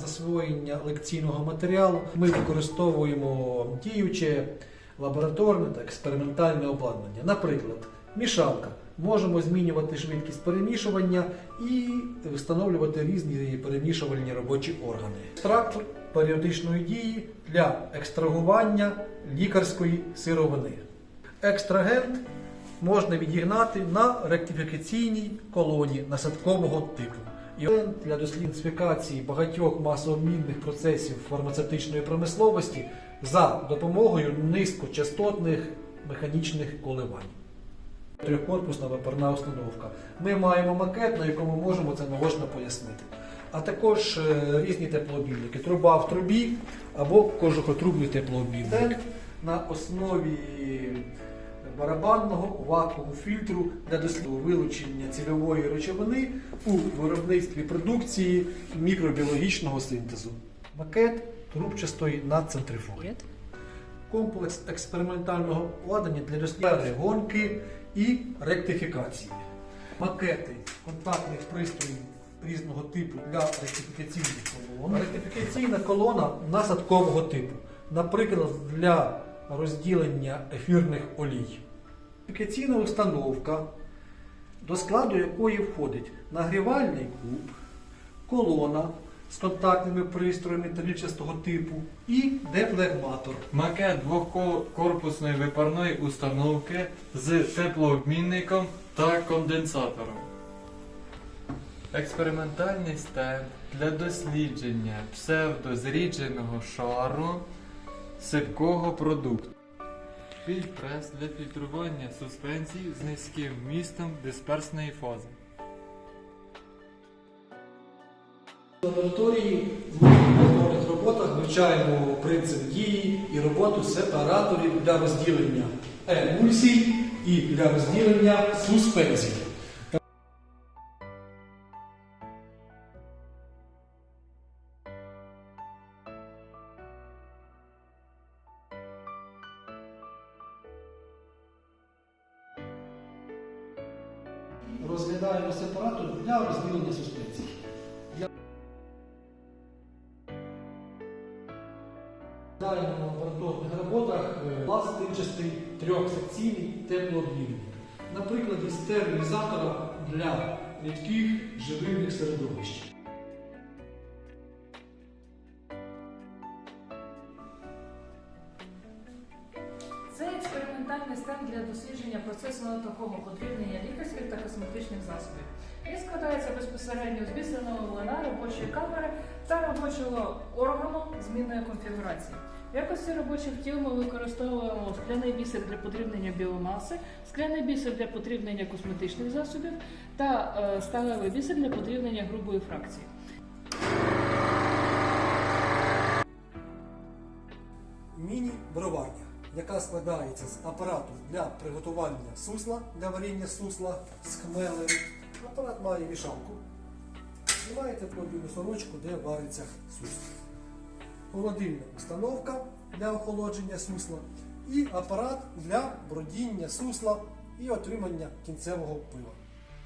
Засвоєння лекційного матеріалу ми використовуємо діюче лабораторне та експериментальне обладнання. Наприклад, мішалка. Можемо змінювати швидкість перемішування і встановлювати різні перемішувальні робочі органи. Екстрактор періодичної дії для екстрагування лікарської сировини. Екстрагент можна відігнати на ректифікаційній колоні насадкового типу. І для дослідницифікації багатьох масообмінних процесів фармацевтичної промисловості за допомогою низькочастотних механічних коливань. Трьохкорпусна випарна установка. Ми маємо макет, на якому можемо це наочно пояснити. А також е, різні теплообмінники. Труба в трубі або кожухотрубний теплообмінник. На основі барабанного вакууму фільтру для досліду вилучення цільової речовини у виробництві продукції мікробіологічного синтезу. Макет трубчастої надцентрифуги. Комплекс експериментального обладнання для дослідження гонки і ректифікації. Макети контактних пристроїв різного типу для ректифікаційних колон. Ректифікаційна колона насадкового типу, наприклад, для розділення ефірних олій. Ректифікаційна установка, до складу якої входить нагрівальний куб, колона з контактними пристроями металічного типу і дефлегматор. Макет двохкорпусної випарної установки з теплообмінником та конденсатором. Експериментальний стенд для дослідження псевдозрідженого шару сипкого продукту. Фільтрес для фільтрування суспензій з низьким вмістом дисперсної фази. В лабораторії в моїх роботах вивчаємо принцип дії і роботу сепараторів для розділення емульсій і для розділення суспензій. Розглядаємо сепаратор для розділення суспензій. Далі на лабораторних роботах е, пластинчастий трьохсекційний теплообмінник. На прикладі стерилізатора для рідких живильних середовищ. Експериментальний стенд для дослідження процесу такого подрібнення лікарських та косметичних засобів. Він складається безпосередньо з бісерного млина, робочої камери та робочого органу змінної конфігурації. В якості робочих тіл ми використовуємо скляний бісер для подрібнення біомаси, скляний бісер для подрібнення косметичних засобів та е, сталевий бісер для подрібнення грубої фракції. Міні-броварня, яка складається з апарату для приготування сусла, для варіння сусла з хмелем. Апарат має вішалку. Знімаєте пробійну сорочку, де вариться сусло. Холодильна установка для охолодження сусла і апарат для бродіння сусла і отримання кінцевого пива.